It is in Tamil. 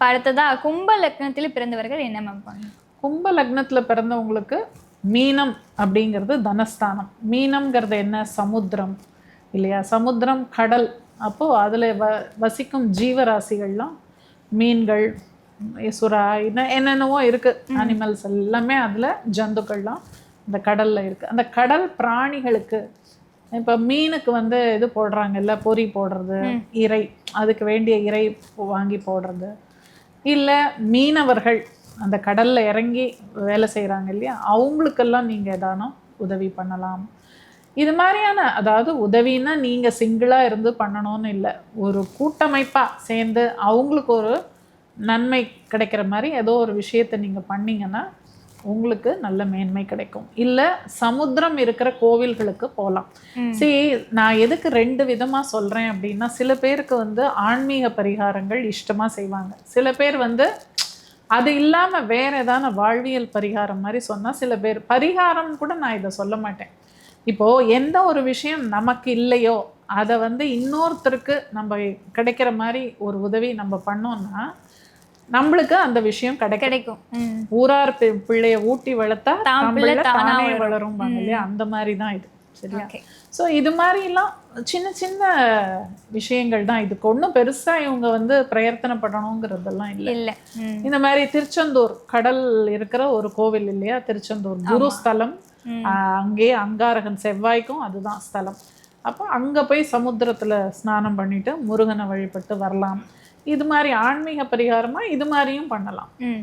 அடுத்ததா கும்ப லக்னத்தில் பிறந்தவர்கள் என்ன மேம் பண்ணணும் கும்ப லக்னத்துல பிறந்தவங்களுக்கு மீனம் அப்படிங்கிறது தனஸ்தானம். மீனம்ங்கிறது என்ன? சமுத்திரம். இல்லையா? சமுத்திரம் கடல். அப்போ அதுல வ வசிக்கும் ஜீவராசிகள்லாம் மீன்கள் சுறா என்ன என்னென்னவோ இருக்கு. அனிமல்ஸ் எல்லாமே அதுல ஜந்துக்கள்லாம் இந்த கடல்ல இருக்கு. அந்த கடல் பிராணிகளுக்கு இப்போ மீனுக்கு வந்து இது போடுறாங்கல்ல? பொறி போடுறது இறை அதுக்கு வேண்டிய இறை வாங்கி போடுறது. இல்லை மீனவர்கள் அந்த கடலில் இறங்கி வேலை செய்கிறாங்க இல்லையா? அவங்களுக்கெல்லாம் நீங்கள் ஏதானும் உதவி பண்ணலாம். இது மாதிரியான அதாவது உதவின்னா நீங்கள் சிங்கிளாக இருந்து பண்ணணும்னு இல்லை. ஒரு கூட்டமைப்பாக சேர்ந்து அவங்களுக்கு ஒரு நன்மை கிடைக்கிற மாதிரி ஏதோ ஒரு விஷயத்தை நீங்கள் பண்ணீங்கன்னா உங்களுக்கு நல்ல மேன்மை கிடைக்கும். இல்லை சமுத்திரம் இருக்கிற கோவில்களுக்கு போகலாம் சரி நான் எதுக்கு ரெண்டு விதமாக சொல்கிறேன் அப்படின்னா சில பேருக்கு வந்து ஆன்மீக பரிகாரங்கள் இஷ்டமாக செய்வாங்க. சில பேர் வந்து அது இல்லாமல் வேற ஏதான வாழ்வியல் பரிகாரம் மாதிரி சொன்னால் சில பேர் பரிகாரம் கூட நான் இதை சொல்ல மாட்டேன். இப்போ எந்த ஒரு விஷயம் நமக்கு இல்லையோ அதை வந்து இன்னொருத்தருக்கு நம்ம கிடைக்கிற மாதிரி ஒரு உதவி நம்ம பண்ணோம்னா நம்மளுக்கு அந்த விஷயம் கிடைக்கும். கிடைக்கும். ஊரார் பிள்ளைய ஊட்டி வளர்த்தா தான் வளரும். இல்லையா? அந்த மாதிரி தான் இது. சரியா. ஸோ இது மாதிரிலாம் சின்ன சின்ன விஷயங்கள் தான் இதுக்கு. ஒன்றும் பெருசா இவங்க வந்து பிரயத்தனப்படணுங்கிறதெல்லாம் இல்லை. இல்ல. ம். இந்த மாதிரி திருச்செந்தூர் கடல் இருக்கிற ஒரு கோவில் இல்லையா? திருச்செந்தூர். குரு ஸ்தலம். அங்கேயே அங்காரகன் செவ்வாய்க்கும் அதுதான் ஸ்தலம். அப்போ அங்க போய் சமுத்திரத்துல ஸ்நானம் பண்ணிட்டு முருகனை வழிபட்டு வரலாம். இது மாதிரி ஆன்மீக பரிகாரமாக இது மாதிரியும் பண்ணலாம். ம்